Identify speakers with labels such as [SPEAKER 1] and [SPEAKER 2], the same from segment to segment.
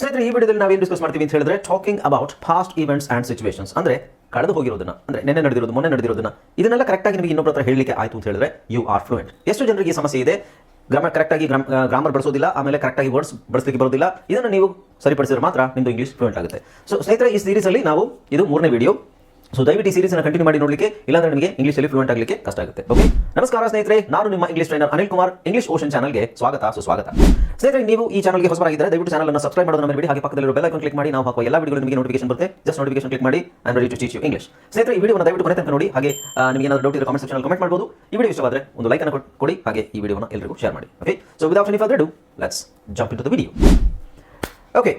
[SPEAKER 1] ಸ್ನೇಹಿತರೆ, ಈ ವಿಡಿಯೋದಲ್ಲಿ ನಾವೇನು ಡಿಸ್ಕಸ್ ಮಾಡ್ತೀವಿ ಅಂತ ಹೇಳಿದ್ರೆ talking about past events and situations ಅಂದ್ರೆ, ಕಳೆದು ಹೋಗಿರೋದನ್ನ, ಅಂದ್ರೆ ನೆನ್ನೆ ನಡೆದಿರೋದು, ಮೊನ್ನೆ ನಡೆದಿರೋದನ್ನ, ಇದನ್ನೆಲ್ಲ ಕರೆಕ್ಟಾಗಿ ನಿಮಗೆ ಇನ್ನೊಬ್ಬರ ಹತ್ರ ಹೇಳಲಿಕ್ಕೆ ಆಯ್ತು ಅಂತ ಹೇಳಿದ್ರೆ ಯು ಆರ್ ಫ್ಲೂಯೆಂಟ್ ಎಷ್ಟು ಜನರಿಗೆ ಈ ಸಮಸ್ಯೆ ಇದೆ. ಗ್ರಾಮರ್ ಕರೆಕ್ಟಾಗಿ ಗ್ರಾಮರ್ ಬಳಸೋದಿಲ್ಲ, ಆಮೇಲೆ ಕರೆಕ್ಟಾಗಿ ವರ್ಡ್ಸ್ ಬಳಸಲಿಕ್ಕೆ ಬರೋದಿಲ್ಲ. ಇದನ್ನು ನೀವು ಸರಿಪಡಿಸಿದ್ರೆ ಮಾತ್ರ ನಿಮ್ಮದು ಇಂಗ್ಲೀಷ್ ಫ್ಲೂಯೆಂಟ್ ಆಗುತ್ತೆ. ಸೊ ಸ್ನೇಹಿತರೆ, ಈ ಸೀರೀಸಲ್ಲಿ ನಾವು, ಇದು ಮೂರನೇ ವಿಡಿಯೋ ಸೊ ದಯವಿಟ್ಟು ಈ ಸೀರೀಸ್ ಕಂಟಿನ್ಯೂ ಮಾಡಿ ನೋಡಲಿಕ್ಕೆ, ಇಲ್ಲಾಂದ್ರೆ ನಿಮಗೆ ಇಂಗ್ಲೀಷಲ್ಲಿ ಫ್ಲೂಯೆಂಟ್ ಆಗಲಿಕ್ಕೆ ಕಷ್ಟ ಆಗುತ್ತೆ. ಓಕೆ ನಮಸ್ಕಾರ ಸ್ನೇಹಿತರೆ, ನಾನು ನಿಮ್ಮ English trainer Anil Kumar English ocean ಚಾನಲ್ಗೆ ಸ್ವಾಗತ, ಸುಸ್ವಾಗತ. ಸ್ನೇಹಿತರೆ, ನೀವು ಈ ಚಾನಲ್ಗೆ ಹೊಸಬರಾಗಿದ್ದರೆ ದಯವಿಟ್ಟು ಚಾನಲ್ ಅನ್ನು ಸಬ್ಸ್ಕ್ರೈಬ್ ಮಾಡೋದನ್ನ ವಿಡಿಯೋ ಹಾಗೆ ಪಕ್ಕದಲ್ಲಿ ಬೆಲ್ ಐಕಾನ್ ಕ್ಲಿಕ್ ಮಾಡಿ, ನಾವು ಹಾಕುವ ಎಲ್ಲ ವಿಡಿಯೋ ನಿಮಗೆ ನೋಟಿಫಿಕೇಶನ್ ಬರುತ್ತೆ. ಜಸ್ಟ್ ನೋಟಿಫಿಕೇಶನ್ ಕ್ಲಿಕ್ ಮಾಡಿ I ready to teach you English ಸ್ನೇಹಿತರೆ, ಈ ವಿಡಿಯೋನ ದಯವಿಟ್ಟು ಕೊನೆ ತನಕ ನೋಡಿ. ಹಾಗೆ ನಿಮಗೆ ಏನಾದರೂ ಡೌಟ್ ಇರೋ ಕಾಮೆಂಟ್ ಸೆಕ್ಷನ್ ಕಮೆಂಟ್ ಮಾಡಬಹುದು ಈ ವಿಡಿಯೋ ಇಷ್ಟವಾದರೆ ಒಂದು ಲೈಕ್ ಅನ್ನು ಕೊಡಿ. ಹಾಗೆ ಈ ವಿಡಿಯೋನ ಎಲ್ಲರಿಗೂ ಶೇರ್ ಮಾಡಿ. Okay so without any further do let's jump into the video okay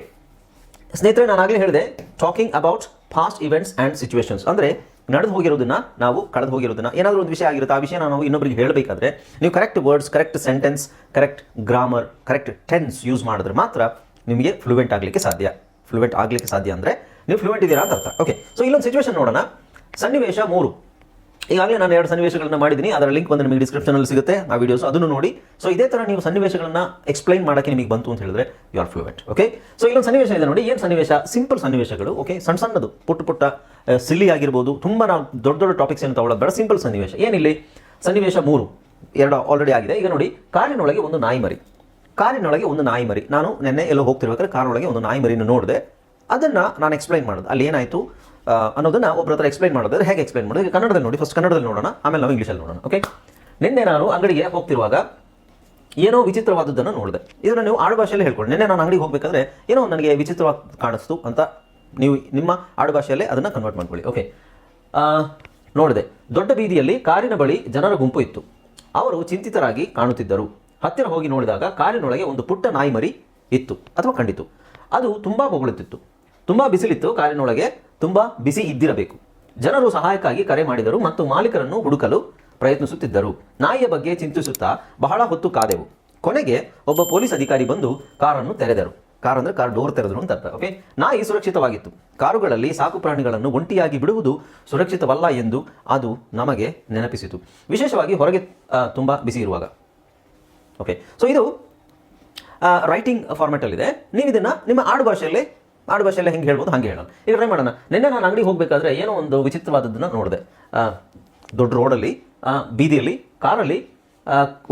[SPEAKER 1] ಸ್ನೇಹಿತರೆ ನಾನು ಆಗಲೇ ಹೇಳಿದೆ talking about past events and situations ಅಂದರೆ ನಡೆದು ಹೋಗಿರೋದನ್ನ ನಾವು ಕಳೆದು ಹೋಗಿರೋದನ್ನ. ಏನಾದರೂ ಒಂದು ವಿಷಯ ಆಗಿರುತ್ತೆ, ಆ ವಿಷಯ ನಾವು ಇನ್ನೊಬ್ಬರಿಗೆ ಹೇಳಬೇಕಾದ್ರೆ, ನೀವು correct words correct sentence correct grammar correct tense use ಮಾಡಿದ್ರೆ ಮಾತ್ರ ನಿಮಗೆ ಫ್ಲೂಯೆಂಟ್ ಆಗಲಿಕ್ಕೆ ಸಾಧ್ಯ. ಫ್ಲೂಯೆಂಟ್ ಆಗಲಿಕ್ಕೆ ಸಾಧ್ಯ ಅಂದರೆ ನೀವು ಫ್ಲೂಯೆಂಟ್ ಇದ್ದೀರಾ ಅಂತ ಅರ್ಥ. ಓಕೆ ಸೊ ಇಲ್ಲೊಂದು ಸಿಚುವೇಶನ್ ನೋಡೋಣ. ಸನ್ನಿವೇಶ ಮೂರು. ಈಗಾಗಲೇ ನಾನು ಎರಡು ಸನ್ನಿವೇಶಗಳನ್ನ ಮಾಡಿದ್ದೀನಿ. ಅದರ ಲಿಂಕ್ ಬಂದು ನಿಮಗೆ ಡಿಸ್ಕ್ರಿಪ್ಷನಲ್ಲಿ ಸಿಗುತ್ತೆ ಆ ವಿಡಿಯೋಸ್ ಅದನ್ನು ನೋಡಿ. ಸೊ ಇದೇ ತರ ನೀವು ಸನ್ನಿವೇಶಗಳನ್ನ ಎಕ್ಸ್ಪ್ಲೈನ್ ಮಾಡೋಕ್ಕೆ ನಿಮಗೆ ಬಂತು ಅಂತ ಹೇಳಿದ್ರೆ you are fluent okay so ಇಲ್ಲೊಂದು ಸನ್ನಿವೇಶ ಇದೆ ನೋಡಿ. ಏನು ಸನ್ನಿವೇಶ? ಸಿಂಪಲ್ ಸನ್ನಿವೇಶಗಳು ಓಕೆ ಸಣ್ಣ ಸಣ್ಣದು, ಪುಟ್ಟ ಪುಟ್ಟ ಸಿಲ್ಲಿ ಆಗಿರ್ಬೋದು. ತುಂಬ ನಾವು ದೊಡ್ಡ ದೊಡ್ಡ ಟಾಪಿಕ್ಸ್ ಏನು ತಗೊಳ್ಳೋದು ಬೇಡ. ಸಿಂಪಲ್ ಸನ್ನಿವೇಶ. ಏನಿಲ್ಲಿ? ಸನ್ನಿವೇಶ ಮೂರು, ಎರಡು ಆಲ್ರೆಡಿ ಆಗಿದೆ. ಈಗ ನೋಡಿ, ಕಾರಿನೊಳಗೆ ಒಂದು ನಾಯಿ ಮರಿ. ಕಾರಿನೊಳಗೆ ಒಂದು ನಾಯಿ ಮರಿ. ನಾನು ನಿನ್ನೆ ಎಲ್ಲೋ ಹೋಗ್ತಿರ್ಬೇಕಾದ್ರೆ ಕಾರಿನೊಳಗೆ ಒಂದು ನಾಯಿ ಮರಿನ ನೋಡಿದೆ. ಅದನ್ನ ನಾನು ಎಕ್ಸ್ಪ್ಲೈನ್ ಮಾಡೋದು. ಅಲ್ಲಿ ಏನಾಯಿತು? ಅನ್ನೋದನ್ನ ಒಬ್ಬರ ಹತ್ರ ಎಕ್ಸ್ಪ್ಲೈನ್ ಮಾಡೋದ್ರೆ ಹೇಗೆ ಎಕ್ಸ್ಪ್ಲೈನ್ ಮಾಡೋದು? ಈಗ ಕನ್ನಡದಲ್ಲಿ ನೋಡಿ ಫಸ್ಟ್ ಕನ್ನಡದಲ್ಲಿ ನೋಡೋಣ, ಆಮೇಲೆ ನಾವು ಇಂಗ್ಲೀಷಲ್ಲಿ ನೋಡೋಣ ಓಕೆ ನಿನ್ನೆ ನಾನು ಅಂಗಡಿಗೆ ಹೋಗ್ತಿರುವಾಗ ಏನೋ ವಿಚಿತ್ರವಾದದ್ದನ್ನು ನೋಡಿದೆ. ಇದನ್ನು ನೀವು ಆಡು ಭಾಷೆಯಲ್ಲಿ ನಿನ್ನೆ ನಾನು ಅಂಗಡಿಗೆ ಹೋಗಬೇಕಾದ್ರೆ ಏನೋ ನನಗೆ ವಿಚಿತ್ರವಾಗಿ ಕಾಣಿಸ್ತು ಅಂತ ನೀವು ನಿಮ್ಮ ಆಡು ಭಾಷೆಯಲ್ಲೇ ಅದನ್ನು ಕನ್ವರ್ಟ್ ಮಾಡ್ಕೊಳ್ಳಿ ಓಕೆ ನೋಡಿದೆ. ದೊಡ್ಡ ಬೀದಿಯಲ್ಲಿ ಕಾರಿನ ಬಳಿ ಜನರ ಗುಂಪು ಇತ್ತು. ಅವರು ಚಿಂತಿತರಾಗಿ ಕಾಣುತ್ತಿದ್ದರು. ಹತ್ತಿರ ಹೋಗಿ ನೋಡಿದಾಗ ಕಾರಿನೊಳಗೆ ಒಂದು ಪುಟ್ಟ ನಾಯಿ ಮರಿ ಇತ್ತು, ಅಥವಾ ಕಂಡಿತು. ಅದು ತುಂಬಾ ಬೊಗಳುತ್ತಿತ್ತು ತುಂಬಾ ಬಿಸಿಲಿತ್ತು, ಕಾರಿನೊಳಗೆ ತುಂಬಾ ಬಿಸಿ ಇದ್ದಿರಬೇಕು. ಜನರು ಸಹಾಯಕ್ಕಾಗಿ ಕರೆ ಮಾಡಿದರು ಮತ್ತು ಮಾಲೀಕರನ್ನು ಹುಡುಕಲು ಪ್ರಯತ್ನಿಸುತ್ತಿದ್ದರು. ನಾಯಿಯ ಬಗ್ಗೆ ಚಿಂತಿಸುತ್ತಾ ಬಹಳ ಹೊತ್ತು ಕಾದೆವು. ಕೊನೆಗೆ ಒಬ್ಬ ಪೊಲೀಸ್ ಅಧಿಕಾರಿ ಬಂದು ಕಾರನ್ನು ತೆರೆದರು. ಕಾರ್ ಅಂದ್ರೆ ಕಾರ್ ಡೋರ್ ತೆರೆದರು ಅಂತ ಅರ್ಥ ಓಕೆ ನಾಯಿ ಸುರಕ್ಷಿತವಾಗಿತ್ತು. ಕಾರುಗಳಲ್ಲಿ ಸಾಕು ಪ್ರಾಣಿಗಳನ್ನು ಒಂಟಿಯಾಗಿ ಬಿಡುವುದು ಸುರಕ್ಷಿತವಲ್ಲ ಎಂದು ಅದು ನಮಗೆ ನೆನಪಿಸಿತು. ವಿಶೇಷವಾಗಿ ಹೊರಗೆ ತುಂಬಾ ಬಿಸಿ ಇರುವಾಗ ಓಕೆ ಸೊ ಇದು ರೈಟಿಂಗ್ ಫಾರ್ಮೆಟಲ್ಲಿದೆ ನೀವು ಇದನ್ನು ನಿಮ್ಮ ಆಡು ಭಾಷೆಯಲ್ಲೇ ಆಡು ಭಾಷೆಯಲ್ಲೇ ಹೆಂಗೆ ಹೇಳ್ಬೋದು ಹಾಗೆ ಹೇಳೋಣ. ಈಗ ಟ್ರೈ ಮಾಡೋಣ. ನಿನ್ನೆ ನಾನು ಅಂಗಡಿಗೆ ಹೋಗಬೇಕಾದ್ರೆ ಏನೋ ಒಂದು ವಿಚಿತ್ರವಾದದ್ದನ್ನು ನೋಡಿದೆ. ದೊಡ್ಡ ರೋಡಲ್ಲಿ ಬೀದಿಯಲ್ಲಿ, ಕಾರಲ್ಲಿ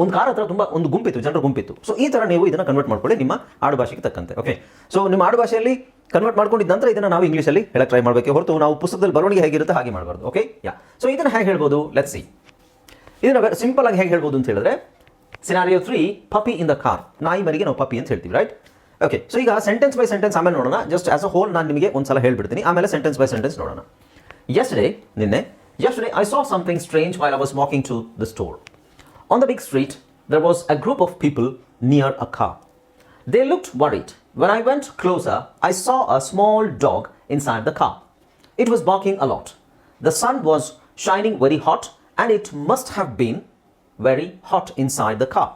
[SPEAKER 1] ಒಂದು ಕಾರ್ ಹತ್ರ ತುಂಬ ಒಂದು ಗುಂಪಿತ್ತು, ಜನರ ಗುಂಪಿತ್ತು. ಸೊ ಈ ಥರ ನೀವು ಇದನ್ನು ಕನ್ವರ್ಟ್ ಮಾಡ್ಕೊಳ್ಳಿ, ನಿಮ್ಮ ಆಡು ಭಾಷೆಗೆ ತಕ್ಕಂತೆ ಓಕೆ ಸೊ ನಿಮ್ಮ ಆಡು ಭಾಷೆಯಲ್ಲಿ ಕನ್ವರ್ಟ್ ಮಾಡ್ಕೊಂಡಿದ್ದ ನಂತರ ಇದನ್ನು ನಾವು ಇಂಗ್ಲೀಷಲ್ಲಿ ಹೇಳಕ್ಕೆ ಟ್ರೈ ಮಾಡಬೇಕು ಹೊರತು ನಾವು ಪುಸ್ತಕದಲ್ಲಿ ಬರವಣಿಗೆ ಹೇಗಿರುತ್ತೆ ಹಾಗೆ ಮಾಡಬಾರ್ದು ಓಕೆ ಯಾ ಸೊ ಇದನ್ನು ಹೇಗೆ ಹೇಳ್ಬೋದು? ಲೆಟ್ಸ್ ಸಿ ಇದನ್ನ ಸಿಂಪಲ್ ಆಗಿ ಹೇಗೆ ಹೇಳ್ಬೋದು ಅಂತ ಹೇಳಿದ್ರೆ scenario three puppy in the car ನಾಯಿ ಮರಿಗೆ ನಾವು ಪಪಿ ಅಂತ ಹೇಳ್ತೀವಿ ರೈಟ್ ಓಕೆ ಸೊ ಈಗ ಸೆಂಟೆನ್ಸ್ ಬೈ ಸೆಂಟೆನ್ಸ್ ಆಮೇಲೆ ನೋಡೋಣ ಜಸ್ಟ್ ಆಸ್ ಅ ಹೋಲ್ ನಾನು ನಿಮಗೆ ಒಂದ್ಸಲ ಹೇಳ್ಬಿಡ್ತೀನಿ ಆಮೇಲೆ ಸೆಂಟೆನ್ಸ್ ಬೈ ಸೆಂಟೆನ್ಸ್ ನೋಡೋಣ ಯಸ್ಟರ್ಡೇ ನಿನ್ನೆ yesterday I saw something strange while I was walking to the store on the big street there was a group of people near a car They looked worried. When I went closer, I saw a small dog inside the car. It was barking a lot. The sun was shining very hot, and it must have been very hot inside the car.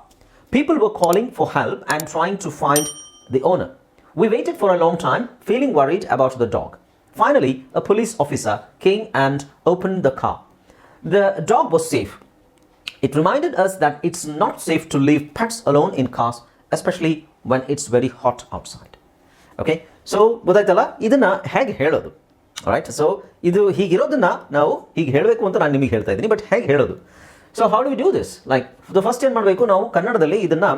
[SPEAKER 1] People were calling for help and trying to find the owner. We waited for a long time, feeling worried about the dog. Finally, a police officer came and opened the car. The dog was safe, it reminded us that it's not safe to leave pets alone in cars, especially when it's very hot outside. Okay so ಗೊತ್ತಾಯ್ತಲ್ಲ ಇದನ್ನ ಹೇಗೆ ಹೇಳೋದು right so ಇದು ಹೀಗಿರೋದನ್ನ ನಾವು ಹೀಗೆ ಹೇಳಬೇಕು ಅಂತ ನಾನು ನಿಮಗೆ ಹೇಳ್ತಾ ಇದ್ದೀನಿ ಬಟ್ ಹೇಗೆ ಹೇಳೋದು so how do do this like the first ಏನು ಮಾಡಬೇಕು ನಾವು ಕನ್ನಡದಲ್ಲಿ ಇದನ್ನ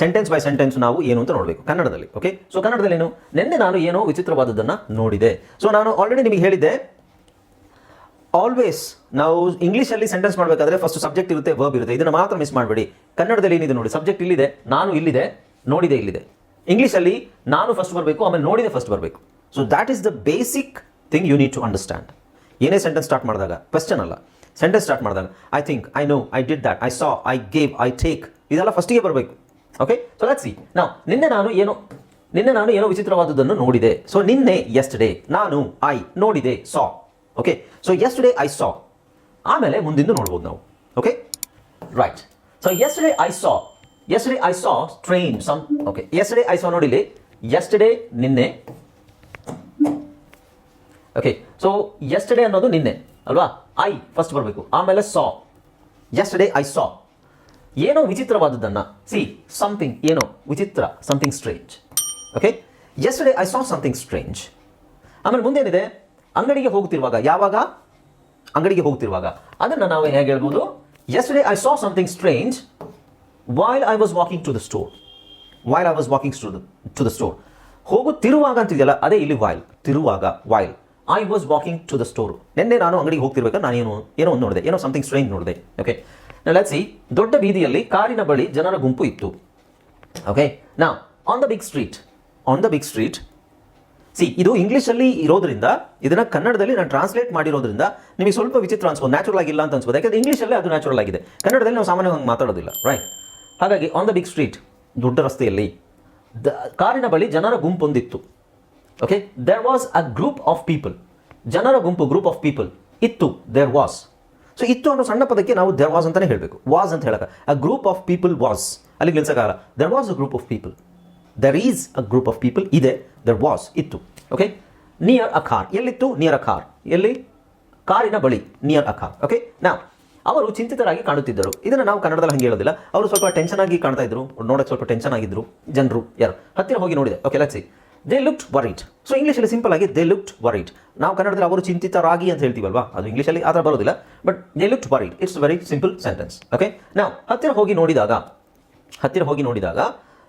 [SPEAKER 1] ಸೆಂಟೆನ್ಸ್ ಬೈ ಸೆಂಟೆನ್ಸ್ ನಾವು ಏನು ಅಂತ ನೋಡಬೇಕು. ಕನ್ನಡದಲ್ಲಿ ಓಕೆ ಸೊ ಕನ್ನಡದಲ್ಲಿ ಏನು? ನಿನ್ನೆ ನಾನು ಏನೋ ವಿಚಿತ್ರವಾದದ್ದನ್ನು ನೋಡಿದೆ. ಸೊ ನಾನು ಆಲ್ರೆಡಿ ನಿಮಗೆ ಹೇಳಿದ್ದೆ ಆಲ್ವೇಸ್ ನಾವು ಇಂಗ್ಲೀಷಲ್ಲಿ ಸೆಂಟೆನ್ಸ್ ಮಾಡಬೇಕಾದ್ರೆ ಫಸ್ಟ್ ಸಬ್ಜೆಕ್ಟ್ ಇರುತ್ತೆ ವರ್ಬ್ ಇರುತ್ತೆ. ಇದನ್ನು ಮಾತ್ರ ಮಿಸ್ ಮಾಡಬೇಡಿ. ಕನ್ನಡದಲ್ಲಿ ಏನಿದೆ ನೋಡಿ ಸಬ್ಜೆಕ್ಟ್ ಇಲ್ಲಿದೆ, ನಾನು ಇಲ್ಲಿದೆ, ನೋಡಿದೆ ಇಲ್ಲಿದೆ. ಇಂಗ್ಲೀಷಲ್ಲಿ ನಾನು ಫಸ್ಟ್ ಬರಬೇಕು, ಆಮೇಲೆ ನೋಡಿದೆ ಫಸ್ಟ್ ಬರಬೇಕು. So that is the basic thing you need to understand ಏನೇ ಸೆಂಟೆನ್ಸ್ ಸ್ಟಾರ್ಟ್ ಮಾಡಿದಾಗ ಕ್ವೆಶ್ಚನ್ ಅಲ್ಲ. ಸೆಂಟೆನ್ಸ್ ಸ್ಟಾರ್ಟ್ ಮಾಡಿದಾಗ I think I know I did that I saw I gave I take ಇದೆಲ್ಲ ಫಸ್ಟಿಗೆ ಬರಬೇಕು. ಓಕೆ ಸೊ ಲೆಟ್ಸ್ ಸಿ ನಾವು ನಿನ್ನೆ ನಾನು ಏನೋ, ನಿನ್ನೆ ನಾನು ಏನೋ ವಿಚಿತ್ರವಾದದ್ದನ್ನು ನೋಡಿದೆ. ಸೊ ನಿನ್ನೆ ಎಸ್ಟರ್ಡೇ ನಾನು ಐ ನೋಡಿದೆ saw okay so yesterday I saw ಆಮೇಲೆ ಮುಂದಿಂದು ನೋಡ್ಬೋದು ನಾವು. Okay right so yesterday I saw yesterday I saw train some okay yesterday I saw ನೋಡಿಲಿ ಎಸ್ಟರ್ಡೇ ನಿನ್ನೆ. ಓಕೆ ಸೊ ಎಸ್ಟರ್ಡೇ ಅನ್ನೋದು ನಿನ್ನೆ, ಅಲ್ವಾ? ಐ ಫಸ್ಟ್ ಬರಬೇಕು. ಆಮೇಲೆ ಸಾ ಎಸ್ಟರ್ಡೇ ಐ ಸಾ ಏನೋ ವಿಚಿತ್ರವಾದದ್ದನ್ನ. ಸಿ ಸಮಥಿಂಗ್ ಏನೋ ವಿಚಿತ್ರ something strange okay yesterday I saw something strange ಆಮೇಲೆ ಮುಂದೇನಿದೆ? ಅಂಗಡಿಗೆ ಹೋಗ್ತಿರುವಾಗ ಯಾವಾಗ? ಅಂಗಡಿಗೆ ಹೋಗ್ತಿರುವಾಗ ಅದನ್ನು ನಾವು ಹೇಗೆ ಹೇಳ್ಬೋದು? Yesterday I saw something strange while I was walking to the store while I was walking to the to the store ಹೋಗುತ್ತಿರುವಾಗ ಅಂತಿದೆಯಲ್ಲ, ಅದೇ ಇಲ್ಲಿ while ತಿರುವಾಗ while I was walking to the store ನಿನ್ನೆ ನಾನು ಅಂಗಡಿಗೆ ಹೋಗ್ತಿರ್ಬೇಕಾದ್ರೆ ನಾನು ಏನೋ ಏನೋ ಒಂದು ನೋಡಿದೆ. ಏನೋ ಸಮಥಿಂಗ್ ಸ್ಟ್ರೇಂಜ್ ನೋಡಿದೆ. ಓಕೆ ಸಿ ದೊಡ್ಡ ಬೀದಿಯಲ್ಲಿ ಕಾರಿನ ಬಳಿ ಜನರ ಗುಂಪು ಇತ್ತು. ಓಕೆ ನಾ on the big street on the big street see ಇದು ಇಂಗ್ಲೀಷಲ್ಲಿ ಇರೋದ್ರಿಂದ, ಇದನ್ನ ಕನ್ನಡದಲ್ಲಿ ನಾನು ಟ್ರಾನ್ಸ್ಲೇಟ್ ಮಾಡಿರೋದ್ರಿಂದ ನಿಮಗೆ ಸ್ವಲ್ಪ ವಿಚಿತ್ರ ಅನ್ಸ್ಬೋದು ನ್ಯಾಚುರಲ್ ಆಗಿಲ್ಲ ಅಂತ ಅನ್ಸ್ಬೋದು, ಯಾಕಂದ್ರೆ ಇಂಗ್ಲೀಷಲ್ಲೇ ಅದು ನ್ಯಾಚುರಲ್ ಆಗಿದೆ. ಕನ್ನಡದಲ್ಲಿ ನಾವು ಸಾಮಾನ್ಯವಾಗಿ ಮಾತಾಡೋದಿಲ್ಲ ರೈಟ್ ಹಾಗಾಗಿ ಆನ್ ದ ಬಿಗ್ ಸ್ಟ್ರೀಟ್ ದೊಡ್ಡ ರಸ್ತೆಯಲ್ಲಿ, ದ, ಕಾರಿನ ಬಳಿ ಜನರ ಗುಂಪೊಂದಿತ್ತು. Okay there was a group of people ಜನರ ಗುಂಪು ಗ್ರೂಪ್ ಆಫ್ ಪೀಪಲ್ ಇತ್ತು. ದೇರ್ ವಾಸ್ ಸೊ ಇತ್ತು ಅನ್ನೋ ಸಣ್ಣ ಪದಕ್ಕೆ ನಾವು ದೆರ್ ವಾಸ್ ಅಂತಾನೆ ಹೇಳಬೇಕು. ವಾಸ್ ಅಂತ ಹೇಳಕ. A group of people was ಅಲ್ಲಿ ನಿಲ್ಸಕ್ಕಾಗಲ್ಲ there was a group of people there is a group of people ಇದೆ. ದರ್ ವಾಸ್ ಇತ್ತು. ಓಕೆ ನಿಯರ್ ಅ ಕಾರ್ ಎಲ್ಲಿತ್ತು? ನಿಯರ್ ಅ ಕಾರ್ ಎಲ್ಲಿ? ಕಾರಿನ ಬಳಿ. ನಿಯರ್ ಅ ಕಾರ್ ಓಕೆ ನಾ ಅವರು ಚಿಂತಿತರಾಗಿ ಕಾಣುತ್ತಿದ್ದರು. ಇದನ್ನು ನಾವು ಕನ್ನಡದಲ್ಲಿ ಹಂಗೆ ಹೇಳೋದಿಲ್ಲ. ಅವರು ಸ್ವಲ್ಪ ಟೆನ್ಷನ್ ಆಗಿ ಕಾಣ್ತಾ ಇದ್ರು. ನೋಡೋಕೆ ಸ್ವಲ್ಪ ಟೆನ್ಷನ್ ಆಗಿದ್ರು. ಜನರು, ಯಾರು? ಹತ್ತಿರ ಹೋಗಿ ನೋಡಿದೆ. ಓಕೆ ಲಕ್ಷಿ ದೇ ಲುಕ್ಡ್ ವರಿಡ್ ಸೊ ಇಂಗ್ಲೀಷಲ್ಲಿ ಸಿಂಪಲ್ ಆಗಿ ದೇ ಲುಕ್ಡ್ ವರಿಡ್ ನಾವು ಕನ್ನಡದಲ್ಲಿ ಅವರು ಚಿಂತಿತರಾಗಿ ಅಂತ ಹೇಳ್ತೀವಲ್ವಾ? ಅದು ಇಂಗ್ಲೀಷಲ್ಲಿ ಆ ಥರ ಬರೋದಿಲ್ಲ. But they looked worried it's very simple sentence okay ನಾವು ಹತ್ತಿರ ಹೋಗಿ ನೋಡಿದಾಗ, ಹತ್ತಿರ ಹೋಗಿ ನೋಡಿದಾಗ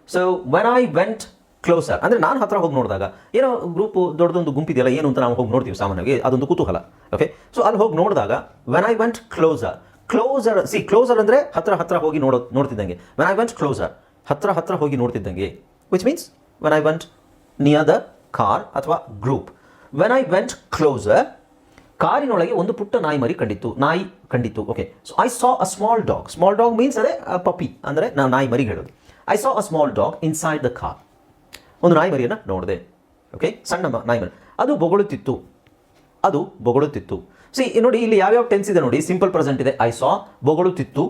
[SPEAKER 1] so when I went closer ಅಂದರೆ ನಾನು ಹತ್ರ ಹೋಗಿ ನೋಡಿದಾಗ, ಏನೋ ಗ್ರೂಪ್ ದೊಡ್ಡದೊಂದು ಗುಂಪಿದೆಯಲ್ಲ, ಏನು ಅಂತ ನಾವು ಹೋಗಿ ನೋಡ್ತೀವಿ ಸಾಮಾನ್ಯವಾಗಿ, ಅದೊಂದು ಕುತೂಹಲ. ಓಕೆ ಸೊ ಅಲ್ಲಿ ಹೋಗಿ ನೋಡಿದಾಗ when I went closer closer see closer ಅಂದರೆ ಹತ್ರ ಹತ್ರ ಹೋಗಿ ನೋಡೋ, ನೋಡ್ತಿದ್ದಂಗೆ. ವೆನ್ ಐ ವೆಂಟ್ ಕ್ಲೋಸರ್ ಹತ್ರ ಹತ್ರ ಹೋಗಿ ನೋಡ್ತಿದ್ದಂಗೆ. Which means when I went near the car ಅಥವಾ group when I went closer ಕಾರಿನೊಳಗೆ ಒಂದು ಪುಟ್ಟ ನಾಯಿ ಮರಿ ಕಂಡಿತ್ತು. ನಾಯಿ ಕಂಡಿತ್ತು. Okay so I saw a small dog small dog means ಅದೇ ಪಪ್ಪಿ ಅಂದರೆ ನಾವು ನಾಯಿ ಮರಿ ಹೇಳೋದು I saw a small dog inside the car ಒಂದು ನಾಯಿ ಮರಿಯನ್ನು ನೋಡಿದೆ. ಓಕೆ ಸಣ್ಣ ನಾಯಿ ಮರಿ. ಅದು ಬೊಗಳುತ್ತಿತ್ತು. ಅದು ಬೊಗಳುತ್ತಿತ್ತು. ಸಿ ನೋಡಿ, ಇಲ್ಲಿ ಯಾವ್ಯಾವ ಟೆನ್ಸ್ ಇದೆ ನೋಡಿ. ಸಿಂಪಲ್ ಪ್ರೆಸೆಂಟ್ ಇದೆ. ಐ ಸಾ ಬೊಗಳುತ್ತಿತ್ತು.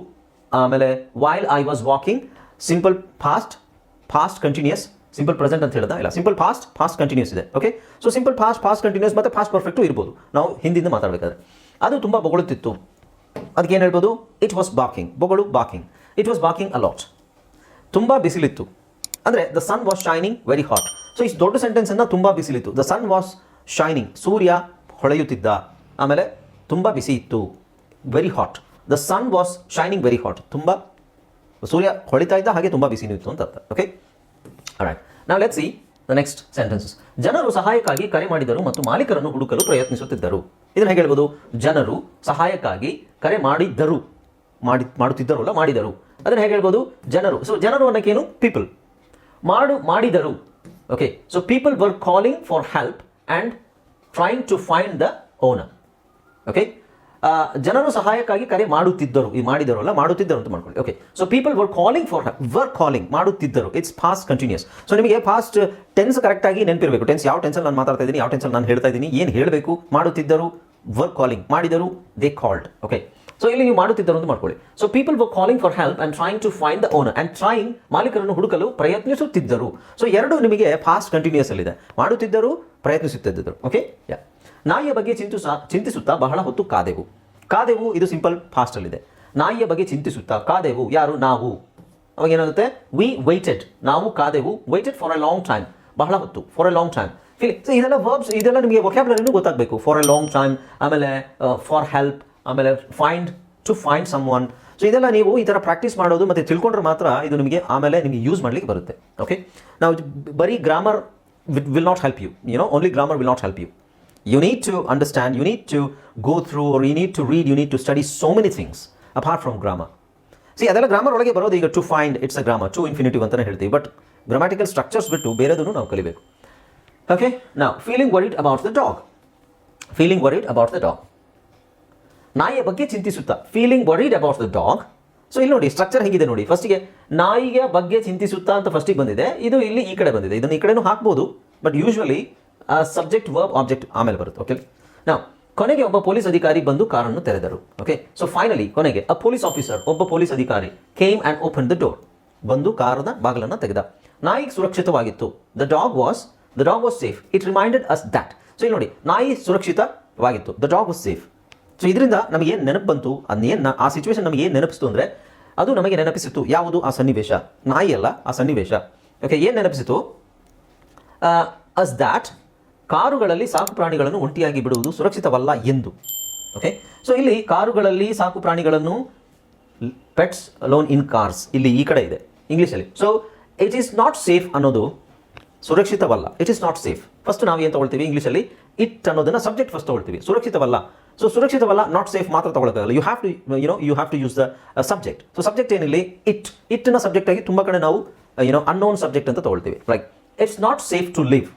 [SPEAKER 1] ಆಮೇಲೆ while I was walking simple past past continuous simple present ಅಂತ ಹೇಳ್ದ? ಇಲ್ಲ ಸಿಂಪಲ್ ಫಾಸ್ಟ್ ಫಾಸ್ಟ್ ಕಂಟಿನ್ಯೂಸ್ ಇದೆ. Okay so simple past past continuous ಮತ್ತು ಫಾಸ್ಟ್ ಪರ್ಫೆಕ್ಟು ಇರ್ಬೋದು. ನಾವು ಹಿಂದಿಂದ ಮಾತಾಡಬೇಕಾದ್ರೆ. ಅದು ತುಂಬ ಬೊಗಳುತ್ತಿತ್ತು. ಅದಕ್ಕೆ ಏನು ಹೇಳ್ಬೋದು? It was barking ಬೊಗಳು barking it was barking a lot ತುಂಬ ಬಿಸಿಲಿತ್ತು. ಅಂದರೆ the sun was shining very hot so ಇಷ್ಟು ದೊಡ್ಡ ಸೆಂಟೆನ್ಸನ್ನು ತುಂಬ ಬಿಸಿಲಿತ್ತು. ದ ಸನ್ ವಾಸ್ ಶೈನಿಂಗ್ ಸೂರ್ಯ ಹೊಳೆಯುತ್ತಿದ್ದ. ಆಮೇಲೆ ತುಂಬ ಬಿಸಿ ಇತ್ತು. Very hot the sun was shining very hot ತುಂಬ, ಸೂರ್ಯ ಹೊಳಿತಾ ಇದ್ದ, ಹಾಗೆ ತುಂಬ ಬಿಸಿನೂ ಇತ್ತು ಅಂತ ಅರ್ಥ. ಓಕೆ ರೈಟ್ ನಾವು let see the next sentences ಜನರು ಸಹಾಯಕ್ಕಾಗಿ ಕರೆ ಮಾಡಿದರು ಮತ್ತು ಮಾಲೀಕರನ್ನು ಹುಡುಕಲು ಪ್ರಯತ್ನಿಸುತ್ತಿದ್ದರು. ಇದನ್ನು ಹೇಗೆ ಹೇಳ್ಬೋದು? ಜನರು ಸಹಾಯಕ್ಕಾಗಿ ಕರೆ ಮಾಡಿದ್ದರು. ಮಾಡಿ ಮಾಡುತ್ತಿದ್ದರು ಅಲ್ಲ ಮಾಡಿದರು. ಅದನ್ನು ಹೇಗೆ ಹೇಳ್ಬೋದು? ಜನರು ಸೊ ಜನರು ಅನ್ನೋಕ್ಕೇನು ಪೀಪಲ್ ಮಾಡು, ಮಾಡಿದರು. Okay so people were calling for help and trying to find the owner okay ಜನರು ಸಹಾಯಕ್ಕಾಗಿ ಕರೆ ಮಾಡುತ್ತಿದ್ದರು. ಈ ಮಾಡಿದರು ಅಲ್ಲ, ಮಾಡುತ್ತಿದ್ದರು ಅಂತ ಮಾಡ್ಕೊಳ್ಳಿ. Okay so people were calling for were calling ಮಾಡುತ್ತಿದ್ದರು. ಇಟ್ಸ್ ಫಾಸ್ಟ್ ಕಂಟಿನ್ಯೂಸ್ ಸೊ ನಿಮಗೆ ಫಾಸ್ಟ್ ಟೆನ್ಸ್ ಕರೆಕ್ಟಾಗಿ ನೆನಪಿರಬೇಕು. ಟೆನ್ಸ್ ಯಾವ ಟೆನ್ಸಲ್ಲಿ ನಾನು ಮಾತಾಡ್ತಾ ಇದ್ದೀನಿ, ಯಾವ ಟೆನ್ಸಲ್ಲಿ ನಾನು ಹೇಳ್ತಾ ಇದ್ದೀನಿ, ಏನು ಹೇಳಬೇಕು, ಮಾಡುತ್ತಿದ್ದರು ವರ್ ಕಾಲಿಂಗ್ ಮಾಡಿದರು ದೇ ಕಾಲ್ಡ್ ಓಕೆ ಸೊ ಇಲ್ಲಿ ನೀವು ಮಾಡುತ್ತಿದ್ದರು ಅಂತ ಮಾಡ್ಕೊಳ್ಳಿ. So people were calling for help and trying to find the owner and trying ಮಾಲೀಕರನ್ನು ಹುಡುಕಲು ಪ್ರಯತ್ನಿಸುತ್ತಿದ್ದರು. ಸೊ ಎರಡು ನಿಮಗೆ ಫಾಸ್ಟ್ ಕಂಟಿನ್ಯೂಸ್ ಅಲ್ಲಿದೆ. ಮಾಡುತ್ತಿದ್ದರು, ಪ್ರಯತ್ನಿಸುತ್ತಿದ್ದರು. ಓಕೆ ಯಾ ನಾಯಿಯ ಬಗ್ಗೆ ಚಿಂತಿಸ ಚಿಂತಿಸುತ್ತಾ ಬಹಳ ಹೊತ್ತು ಕಾದೆವು. ಕಾದೆವು, ಇದು ಸಿಂಪಲ್ ಫಾಸ್ಟಲ್ಲಿದೆ ನಾಯಿಯ ಬಗ್ಗೆ ಚಿಂತಿಸುತ್ತಾ ಕಾದೆವು ಯಾರು? ನಾವು. ಅವಾಗ ಏನಾಗುತ್ತೆ ವಿ ವೈಟೆಡ್ ನಾವು ಕಾದೆವು. Waited for a long time ಬಹಳ ಹೊತ್ತು. For a long time feel so ಇದೆಲ್ಲ ವರ್ಬ್ಸ್ ಇದೆಲ್ಲ ನಿಮಗೆ ವೊಕ್ಯಾಬ್ಲರಿನೂ ಗೊತ್ತಾಗಬೇಕು. ಫಾರ್ ಅ ಲಾಂಗ್ ಟೈಮ್ ಆಮೇಲೆ ಫಾರ್ ಹೆಲ್ಪ್ ಆಮೇಲೆ find to find someone so ಇದೆಲ್ಲ ನೀವು ಈ ಥರ ಪ್ರಾಕ್ಟೀಸ್ ಮಾಡೋದು ಮತ್ತು ತಿಳ್ಕೊಂಡ್ರೆ ಮಾತ್ರ ಇದು ನಿಮಗೆ ಆಮೇಲೆ ನಿಮಗೆ ಯೂಸ್ ಮಾಡಲಿಕ್ಕೆ ಬರುತ್ತೆ. ಓಕೆ ನಾವು ಬರೀ grammar will not help you you know only grammar will not help you you need to understand, you need to go through, or you need to read, you need to study so many things apart from grammar. See ಅದೆಲ್ಲ grammar ಒಳಗೆ ಬರೋದು ಈಗ to find it's a grammar to infinitive ಅಂತಲೇ ಹೇಳ್ತೀವಿ but grammatical structures ಬಿಟ್ಟು ಬೇರೆದನ್ನು ನಾವು ಕಲಿಬೇಕು. Okay ನಾವು feeling worried about the dog feeling worried about the dog ನಾಯಿಯ ಬಗ್ಗೆ ಚಿಂತಿಸುತ್ತಾ? Feeling worried about the dog so ಇಲ್ಲಿ ನೋಡಿ ಸ್ಟ್ರಕ್ಚರ್ ಹೇಗಿದೆ ನೋಡಿ. ಫಸ್ಟಿಗೆ ನಾಯಿಯ ಬಗ್ಗೆ ಚಿಂತಿಸುತ್ತಾ ಅಂತ ಫಸ್ಟಿಗೆ ಬಂದಿದೆ. ಇದು ಇಲ್ಲಿ ಈ ಕಡೆ ಬಂದಿದೆ. ಇದನ್ನು ಈ ಕಡೆನೂ ಹಾಕ್ಬೋದು. But usually subject verb object ಆಮೇಲೆ ಬರುತ್ತೆ ಓಕೆ ನಾವು ಕೊನೆಗೆ ಒಬ್ಬ ಪೊಲೀಸ್ ಅಧಿಕಾರಿ ಬಂದು ಕಾರನ್ನು ತೆರೆದರು ಓಕೆ ಸೊ ಫೈನಲಿ ಕೊನೆಗೆ ಅ ಪೊಲೀಸ್ ಆಫೀಸರ್ ಒಬ್ಬ ಪೊಲೀಸ್ ಅಧಿಕಾರಿ came and open the door ಬಂದು ಕಾರದ ಬಾಗಿಲನ್ನು ತೆಗೆದ. ನಾಯಿ ಸುರಕ್ಷಿತವಾಗಿತ್ತು. The dog was the dog was safe it reminded us that so ಇಲ್ಲಿ ನೋಡಿ, ನಾಯಿ ಸುರಕ್ಷಿತವಾಗಿತ್ತು. The dog was safe so ಇದರಿಂದ ನಮಗೆ ಏನು ನೆನಪು ಬಂತು? ಅದನ್ನೇನು ಆ ಸಿಚುವೇಶನ್ ನಮಗೆ ಏನು ನೆನಪಿಸ್ತು ಅಂದರೆ, ಅದು ನಮಗೆ ನೆನಪಿಸಿತು ಯಾವುದು? ಆ ಸನ್ನಿವೇಶ. ನಾಯಿ ಅಲ್ಲ, ಆ ಸನ್ನಿವೇಶ. ಓಕೆ ಏನು ನೆನಪಿಸಿತು? ಅಸ್ ದ್ಯಾಟ್ ಕಾರುಗಳಲ್ಲಿ ಸಾಕು ಪ್ರಾಣಿಗಳನ್ನು ಒಂಟಿಯಾಗಿ ಬಿಡುವುದು ಸುರಕ್ಷಿತವಲ್ಲ ಎಂದು. ಓಕೆ ಸೊ ಇಲ್ಲಿ ಕಾರುಗಳಲ್ಲಿ ಸಾಕು ಪ್ರಾಣಿಗಳನ್ನು ಪೆಟ್ಸ್ ಲೋನ್ ಇನ್ ಕಾರ್ಸ್ ಇಲ್ಲಿ ಈ ಕಡೆ ಇದೆ ಇಂಗ್ಲೀಷಲ್ಲಿ so it is not safe ಅನ್ನೋದು ಸುರಕ್ಷಿತವಲ್ಲ. It is not safe first ನಾವು ಏನು ತಗೊಳ್ತೀವಿ ಇಂಗ್ಲೀಷಲ್ಲಿ ಇಟ್ ಅನ್ನೋದನ್ನ ಸಬ್ಜೆಕ್ಟ್ ಫಸ್ಟ್ ತಗೊಳ್ತೀವಿ. ಸುರಕ್ಷಿತವಲ್ಲ. ಸೊ ಸುರಕ್ಷಿತವಲ್ಲ ನಾಟ್ ಸೇಫ್ ಮಾತ್ರ ತಗೊಳಕ್ಕಾಗಲ್ಲ. You have to you know you have to use the subject so subject ಏನಿಲ್ಲ? ಇಟ್ ಇಟ್ನ ಸಬ್ಜೆಕ್ಟ್ ಆಗಿ ತುಂಬ ಕಡೆ ನಾವು ಯುನೋ ಅನ್ನೋನ್ ಸಬ್ಜೆಕ್ಟ್ ಅಂತ ತಗೊಳ್ತೀವಿ. Like it's not safe to leave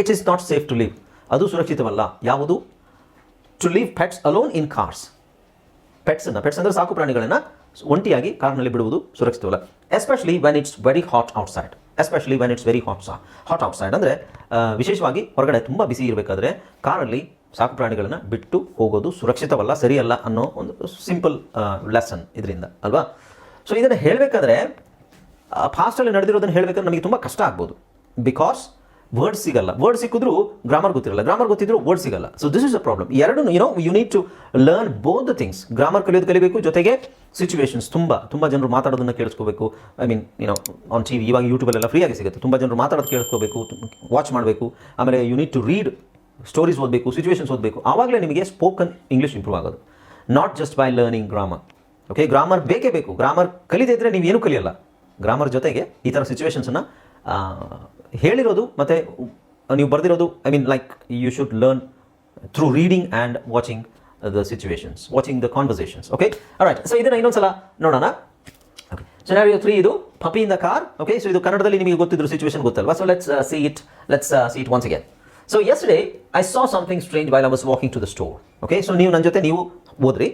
[SPEAKER 1] it is not safe to leave ಅದು ಸುರಕ್ಷಿತವಲ್ಲ. ಯಾವುದು? To leave pets alone in cars ಪೆಟ್ಸನ್ನು pets ಅಂದರೆ ಸಾಕು ಪ್ರಾಣಿಗಳನ್ನು ಒಂಟಿಯಾಗಿ ಕಾರ್ನಲ್ಲಿ ಬಿಡುವುದು ಸುರಕ್ಷಿತವಲ್ಲ. Especially when it's very hot outside especially when it's very hot so hot outside ಅಂದರೆ ವಿಶೇಷವಾಗಿ ಹೊರಗಡೆ ತುಂಬ ಬಿಸಿ ಇರಬೇಕಾದ್ರೆ ಕಾರಲ್ಲಿ ಸಾಕು ಪ್ರಾಣಿಗಳನ್ನು ಬಿಟ್ಟು ಹೋಗೋದು ಸುರಕ್ಷಿತವಲ್ಲ, ಸರಿಯಲ್ಲ ಅನ್ನೋ ಒಂದು ಸಿಂಪಲ್ ಲೆಸನ್ ಇದರಿಂದ, ಅಲ್ವಾ? ಸೊ ಇದನ್ನು ಹೇಳಬೇಕಾದ್ರೆ ಫಾಸ್ಟಲ್ಲಿ ನಡೆದಿರೋದನ್ನು ಹೇಳಬೇಕಾದ್ರೆ ನಮಗೆ ತುಂಬ ಕಷ್ಟ ಆಗ್ಬೋದು. ಬಿಕಾಸ್ ವರ್ಡ್ ಸಿಗಲ್ಲ. ವರ್ಡ್ ಸಿಕ್ಕಿದ್ರು ಗ್ರಾಮರ್ ಗೊತ್ತಿರಲ್ಲ. ಗ್ರಾಮರ್ ಗೊತ್ತಿದ್ರು ವರ್ಡ್ ಸಿಗಲ್ಲ. So this is a problem ಎರಡು you know you need to learn both the things grammar ಕಲಿಯೋದು ಕಲಿಬೇಕು, ಜೊತೆಗೆ ಸಿಚುವೇಶನ್ಸ್ ತುಂಬ ತುಂಬ ಜನರು ಮಾತಾಡೋದನ್ನು ಕೇಳಿಸ್ಕೋಬೇಕು. I mean you know on T V ಇವಾಗ ಯೂಟ್ಯೂಬಲ್ಲೆಲ್ಲ ಫ್ರೀಯಾಗಿ ಸಿಗುತ್ತೆ. ತುಂಬ ಜನರು ಮಾತಾಡೋದು ಕೇಳಿಸ್ಕೋಬೇಕು ವಾಚ್ ಮಾಡಬೇಕು. ಆಮೇಲೆ you need to read stories ಓದಬೇಕು ಸಿಚುವೇಶನ್ಸ್ ಓದಬೇಕು. ಆವಾಗಲೇ ನಿಮಗೆ ಸ್ಪೋಕನ್ ಇಂಗ್ಲೀಷ್ ಇಂಪ್ರೂವ್ ಆಗೋದು. Not just by learning grammar okay grammar ಬೇಕೇ ಬೇಕು. ಗ್ರಾಮರ್ ಕಲಿದೇ ನೀವು ಏನು ಕಲಿಯಲ್ಲ. ಗ್ರಾಮರ್ ಜೊತೆಗೆ ಈ ಥರ ಸಿಚುವೇಶನ್ಸನ್ನು ಹೇಳಿರೋದು ಮತ್ತು ನೀವು ಬರೆದಿರೋದು I mean like you should learn through reading and watching the situations watching the conversations okay right so ಇದನ್ನು ಇನ್ನೊಂದ್ಸಲ ನೋಡೋಣ. ಓಕೆ ಸಿನಾರಿಯೋ ತ್ರೀ ಇದು puppy in the car okay so ಇದು ಕನ್ನಡದಲ್ಲಿ ನಿಮಗೆ ಗೊತ್ತಿದ್ರು ಸಿಚುವೇಶನ್ ಗೊತ್ತಲ್ವಾ? So let's see it let's see it once again so yesterday I saw something strange while I was walking to the store okay so ನೀವು ನನ್ನ ಜೊತೆ, ನೀವು ಓದ್ರಿ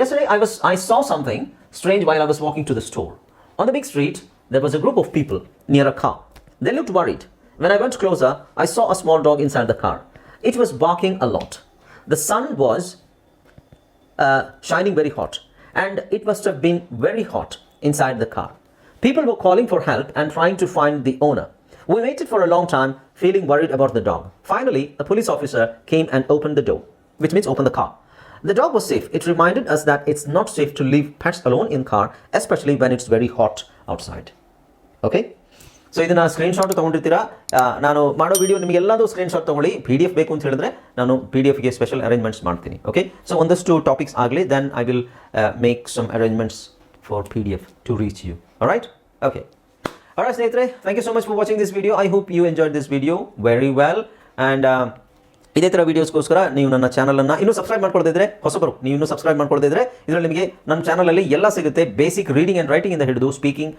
[SPEAKER 1] yesterday I was I saw something strange while I was walking to the store on the big street there was a group of people near a car. They looked worried. When I went closer, I saw a small dog inside the car. It was barking a lot. The sun was uh, shining very hot, and it must have been very hot inside the car. People were calling for help and trying to find the owner. We waited for a long time, feeling worried about the dog. Finally, a police officer came and opened the door, which means opened the car. The dog was safe. It reminded us that it's not safe to leave pets alone in car, especially when it's very hot outside. Okay so ಇದನ್ನ screenshot ತೊಗೊಂಡಿರ್ತೀರಾ? ಆ, ನಾನು ಮಾಡೋ video ನಿಮಗೆ screenshot ತೊಗೊಳ್ಳಿ. P D F ಬೇಕು ಅಂತ ಹೇಳಿದ್ರೆ ನಾನು ಪಿ ಡಿ ಎಫ್ಗೆ ಸ್ಪೆಷಲ್ ಅರೇಂಜ್ಮೆಂಟ್ಸ್ ಮಾಡ್ತೀನಿ ಓಕೆ ಸೊ ಒಂದಷ್ಟು ಟಾಪಿಕ್ಸ್ ಆಗಲಿ then I will make some arrangements for P D F to reach you right okay ಅವರ ಸ್ನೇಹಿತರೆ thank you so much for watching this video I hope you enjoy this video very well and ಇದೇ ಥರ ವೀಡಿಯೋಸ್ಗೋಸ್ಕರ ನೀವು ನನ್ನ ಚಾನಲನ್ನು ಇನ್ನೂ subscribe ಮಾಡ್ಕೊಳ್ತಿದ್ರೆ ಹೊಸಬರು, ನೀವು ಇನ್ನೂ ಸಬ್ಸ್ಕ್ರೈಬ್ ಮಾಡ್ಕೊಳ್ತಿದ್ರೆ ಇದರಲ್ಲಿ ನಿಮಗೆ ನನ್ನ ಚಾನಲಲ್ಲಿ ಎಲ್ಲ ಸಿಗುತ್ತೆ ಬೇಸಿಕ್ ರೀಡಿಂಗ್ ಆ್ಯಂಡ್ ರೈಟಿಂಗ್ ಇಂದ ಹಿಡಿದು speaking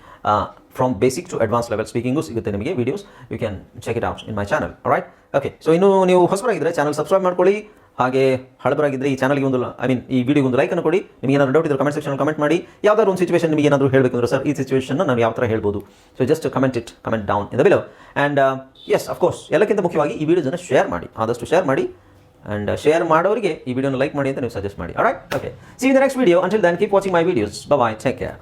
[SPEAKER 1] from basic to advance level speaking ಸಿಗುತ್ತೆ ನಿಮಗೆ videos you can check it out in my channel right okay so ಇನ್ನು ನೀವು ಹೊಸಬರಾಗಿದ್ದರೆ ಚಾನಲ್ ಸಬ್ಸ್ಕ್ರೈಬ್ ಮಾಡ್ಕೊಳ್ಳಿ. ಹಾಗೆ ಹಳಬರಾಗಿದ್ದರೆ ಈ ಚಾನಲ್ಗೆ ಒಂದು ಐ ಮೀನ್ ಈ ವಿಡಿಯೋಗೆ ಒಂದು ಲೈಕ್ ಅನ್ನು ಕೊಡಿ. ನಿಮಗೆ ಏನಾದರೂ ಡೌಟ್ ಇದ್ರೆ ಕಮೆಂಟ್ ಸೆಕ್ಷನ್ ಕಮೆಂಟ್ ಮಾಡಿ. ಯಾವ್ದಾದ್ರು ಒಂದು ಸಿಚುವೇಶನ್ ನಿಮಗೆ ಏನಾದರೂ ಹೇಳಬೇಕಂದ್ರೆ ಸರ್ ಈ ಸಿಚುವೇಶನ್ ನಾವು ಯಾವ ಥರ ಹೇಳ್ಬೋದು? So just comment it comment down in the below and as of course ಎಲ್ಲಕ್ಕಿಂತ ಮುಖ್ಯವಾಗಿ ಈ ವಿಡಿಯೋಸನ್ನು ಶೇರ್ ಮಾಡಿ. ಆದಷ್ಟು ಶೇರ್ ಮಾಡಿ. ಆ್ಯಂಡ್ ಶೇರ್ ಮಾಡೋರಿಗೆ ಈ ವಿಡಿಯೋನ ಲೈಕ್ ಮಾಡಿ ಅಂತ ನೀವು ಸಜೆಸ್ಟ್ ಮಾಡಿ. Right okay see in the next video until then keep watching my videos bye take care